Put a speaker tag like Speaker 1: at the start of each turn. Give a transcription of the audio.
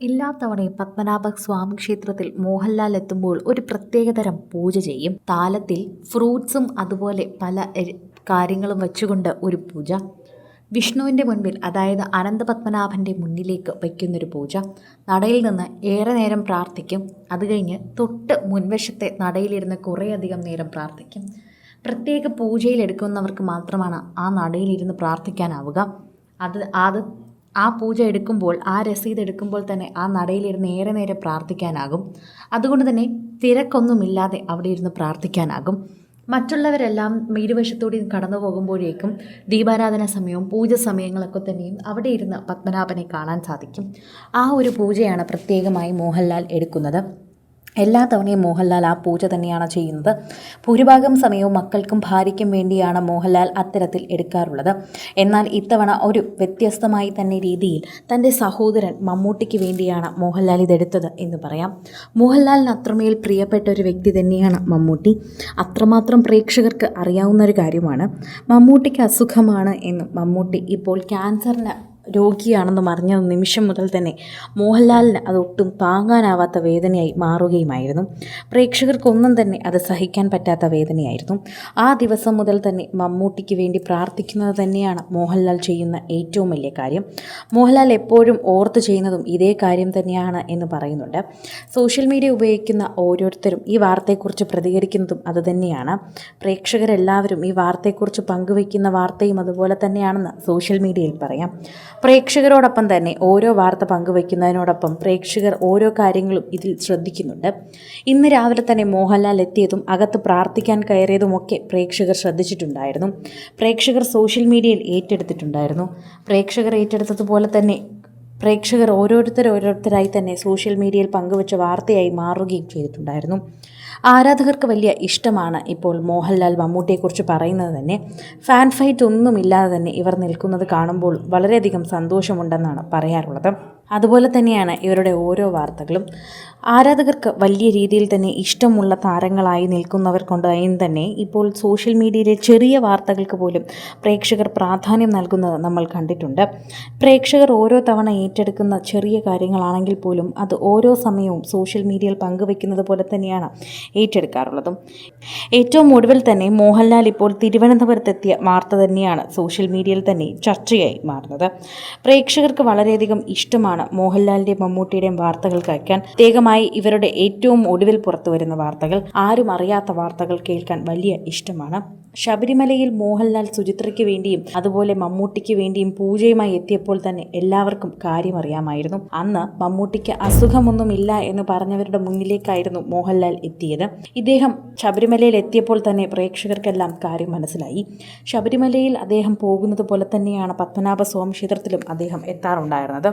Speaker 1: എല്ലാത്തവണയും പത്മനാഭ സ്വാമി ക്ഷേത്രത്തിൽ മോഹൻലാൽ എത്തുമ്പോൾ ഒരു പ്രത്യേകതരം പൂജ ചെയ്യും. താലത്തിൽ ഫ്രൂട്ട്സും അതുപോലെ പല കാര്യങ്ങളും വെച്ചുകൊണ്ട് ഒരു പൂജ. വിഷ്ണുവിന്റെ മുൻപിൽ അതായത് അനന്തപത്മനാഭന്റെ മുന്നിലേക്ക് വയ്ക്കുന്നൊരു പൂജ. നടയിൽ നിന്ന് ഏറെ നേരം പ്രാർത്ഥിക്കും. അത് കഴിഞ്ഞ് തൊട്ട് മുൻവശത്തെ നടയിലിരുന്ന് കുറേയധികം നേരം പ്രാർത്ഥിക്കും. പ്രത്യേക പൂജയിൽ എടുക്കുന്നവർക്ക് മാത്രമാണ് ആ നടയിലിരുന്ന് പ്രാർത്ഥിക്കാനാവുക. അത് അത് ആ പൂജ എടുക്കുമ്പോൾ ആ രസീത് എടുക്കുമ്പോൾ തന്നെ ആ നടയിലിരുന്ന് ഏറെ നേരെ പ്രാർത്ഥിക്കാനാകും. അതുകൊണ്ട് തന്നെ തിരക്കൊന്നുമില്ലാതെ അവിടെ ഇരുന്ന് പ്രാർത്ഥിക്കാനാകും. മറ്റുള്ളവരെല്ലാം മീരുവശത്തൂടി കടന്നു പോകുമ്പോഴേക്കും ദീപാരാധന സമയവും പൂജ സമയങ്ങളൊക്കെ തന്നെയും അവിടെ ഇരുന്ന് പത്മനാഭനെ കാണാൻ സാധിക്കും. ആ ഒരു പൂജയാണ് പ്രത്യേകമായി മോഹൻലാൽ എടുക്കുന്നത്. എല്ലാ തവണയും മോഹൻലാൽ ആ പൂജ തന്നെയാണ് ചെയ്യുന്നത്. ഭൂരിഭാഗം സമയവും മക്കൾക്കും ഭാര്യയ്ക്കും വേണ്ടിയാണ് മോഹൻലാൽ അത്തരത്തിൽ എടുക്കാറുള്ളത്. എന്നാൽ ഇത്തവണ ഒരു വ്യത്യസ്തമായി തന്നെ രീതിയിൽ തന്റെ സഹോദരൻ മമ്മൂട്ടിക്ക് വേണ്ടിയാണ് മോഹൻലാൽ ഇതെടുത്തത് എന്ന് പറയാം. മോഹൻലാലിന് അത്രമേൽ പ്രിയപ്പെട്ട ഒരു വ്യക്തി തന്നെയാണ് മമ്മൂട്ടി. അത്രമാത്രം പ്രേക്ഷകർക്ക് അറിയാവുന്ന ഒരു കാര്യമാണ് മമ്മൂട്ടിക്ക് അസുഖമാണ് എന്നും മമ്മൂട്ടി ഇപ്പോൾ ക്യാൻസറിന് രോഗിയാണെന്നും അറിഞ്ഞ നിമിഷം മുതൽ തന്നെ. മോഹൻലാലിന് അതൊട്ടും താങ്ങാനാവാത്ത വേദനയായി മാറുകയുമായിരുന്നു. പ്രേക്ഷകർക്കൊന്നും തന്നെ അത് സഹിക്കാൻ പറ്റാത്ത വേദനയായിരുന്നു. ആ ദിവസം മുതൽ തന്നെ മമ്മൂട്ടിക്ക് വേണ്ടി പ്രാർത്ഥിക്കുന്നത് തന്നെയാണ് മോഹൻലാൽ ചെയ്യുന്ന ഏറ്റവും വലിയ കാര്യം. മോഹൻലാൽ എപ്പോഴും ഓർത്ത് ചെയ്യുന്നതും ഇതേ കാര്യം തന്നെയാണ് എന്ന് പറയുന്നുണ്ട്. സോഷ്യൽ മീഡിയ ഉപയോഗിക്കുന്ന ഓരോരുത്തരും ഈ വാർത്തയെക്കുറിച്ച് പ്രതികരിക്കുന്നതും അതുതന്നെയാണ് പ്രേക്ഷകരെല്ലാവരും ഈ വാർത്തയെക്കുറിച്ച് പങ്കുവയ്ക്കുന്ന വാർത്തയും അതുപോലെ തന്നെയാണെന്ന് സോഷ്യൽ മീഡിയയിൽ പറയാം. പ്രേക്ഷകരോടൊപ്പം തന്നെ ഓരോ വാർത്ത പങ്കുവയ്ക്കുന്നതിനോടൊപ്പം പ്രേക്ഷകർ ഓരോ കാര്യങ്ങളും ഇതിൽ ശ്രദ്ധിക്കുന്നുണ്ട്. ഇന്ന് രാവിലെ തന്നെ മോഹൻലാൽ എത്തിയതും അകത്ത് പ്രാർത്ഥിക്കാൻ കയറിയതുമൊക്കെ പ്രേക്ഷകർ ശ്രദ്ധിച്ചിട്ടുണ്ടായിരുന്നു. പ്രേക്ഷകർ സോഷ്യൽ മീഡിയയിൽ ഏറ്റെടുത്തിട്ടുണ്ടായിരുന്നു. പ്രേക്ഷകർ ഏറ്റെടുത്തതുപോലെ തന്നെ പ്രേക്ഷകർ ഓരോരുത്തർ ഓരോരുത്തരായി തന്നെ സോഷ്യൽ മീഡിയയിൽ പങ്കുവച്ച വാർത്തയായി മാറുകയും ചെയ്തിട്ടുണ്ടായിരുന്നു. ആരാധകർക്ക് വലിയ ഇഷ്ടമാണ് ഇപ്പോൾ മോഹൻലാൽ മമ്മൂട്ടിയെക്കുറിച്ച് പറയുന്നത് തന്നെ. ഫാൻ ഫൈറ്റ് ഒന്നുമില്ലാതെ തന്നെ ഇവർ നിൽക്കുന്നത് കാണുമ്പോൾ വളരെയധികം സന്തോഷമുണ്ടെന്നാണ് പറയാറുള്ളത്. അതുപോലെ തന്നെയാണ് ഇവരുടെ ഓരോ വാർത്തകളും. ആരാധകർക്ക് വലിയ രീതിയിൽ തന്നെ ഇഷ്ടമുള്ള താരങ്ങളായി നിൽക്കുന്നവർ കൊണ്ടായും തന്നെ ഇപ്പോൾ സോഷ്യൽ മീഡിയയിലെ ചെറിയ വാർത്തകൾക്ക് പോലും പ്രേക്ഷകർ പ്രാധാന്യം നൽകുന്നത് നമ്മൾ കണ്ടിട്ടുണ്ട്. പ്രേക്ഷകർ ഓരോ തവണ ഏറ്റെടുക്കുന്ന ചെറിയ കാര്യങ്ങളാണെങ്കിൽ പോലും അത് ഓരോ സമയവും സോഷ്യൽ മീഡിയയിൽ പങ്കുവെക്കുന്നത് പോലെ തന്നെയാണ് ഏറ്റെടുക്കാറുള്ളതും. ഏറ്റവും ഒടുവിൽ തന്നെ മോഹൻലാൽ ഇപ്പോൾ തിരുവനന്തപുരത്തെത്തിയ വാർത്ത തന്നെയാണ് സോഷ്യൽ മീഡിയയിൽ തന്നെ ചർച്ചയായി മാറുന്നത്. പ്രേക്ഷകർക്ക് വളരെയധികം ഇഷ്ടമാണ് മോഹൻലാലിന്റെയും മമ്മൂട്ടിയുടെയും വാർത്തകൾ കേൾക്കാൻ പ്രത്യേകമായി ഇവരുടെ ഏറ്റവും ഒടുവിൽ പുറത്തു വരുന്ന വാർത്തകൾ ആരും അറിയാത്ത വാർത്തകൾ കേൾക്കാൻ വലിയ ഇഷ്ടമാണ്. ശബരിമലയിൽ മോഹൻലാൽ സുചിത്രയ്ക്ക് വേണ്ടിയും അതുപോലെ മമ്മൂട്ടിക്ക് വേണ്ടിയും പൂജയുമായി എത്തിയപ്പോൾ തന്നെ എല്ലാവർക്കും കാര്യമറിയാമായിരുന്നു അന്ന് മമ്മൂട്ടിക്ക് അസുഖമൊന്നുമില്ല എന്ന് പറഞ്ഞവരുടെ മുന്നിലേക്കായിരുന്നു മോഹൻലാൽ എത്തിയത്. ഇദ്ദേഹം ശബരിമലയിൽ എത്തിയപ്പോൾ തന്നെ പ്രേക്ഷകർക്കെല്ലാം കാര്യം മനസ്സിലായി. ശബരിമലയിൽ അദ്ദേഹം പോകുന്നത് പോലെ തന്നെയാണ് പത്മനാഭ സ്വാമി ക്ഷേത്രത്തിലും അദ്ദേഹം എത്താറുണ്ടായിരുന്നത്.